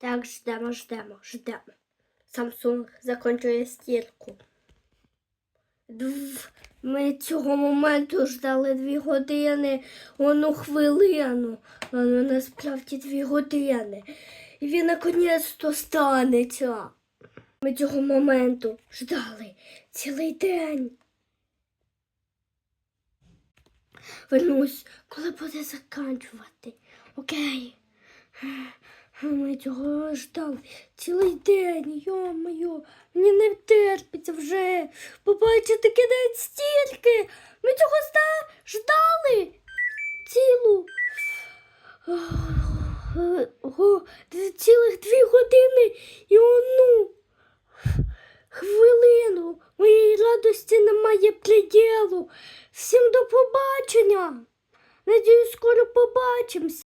Так, ждемо, ждемо, ждемо. Samsung закінчує стірку. Ми цього моменту ждали дві години, одну хвилину, але насправді дві години. І він наконець-то станеться. Ми цього моменту ждали цілий день. Вернусь, коли буде закінчувати. Окей. Ми цього ждали цілий день, йо-моє, мені не терпиться вже побачити кінець стільки. Ми цього ждали цілу цілих дві години і одну хвилину. Моєї радості немає приділу. Всім до побачення. Надіюсь, скоро побачимось.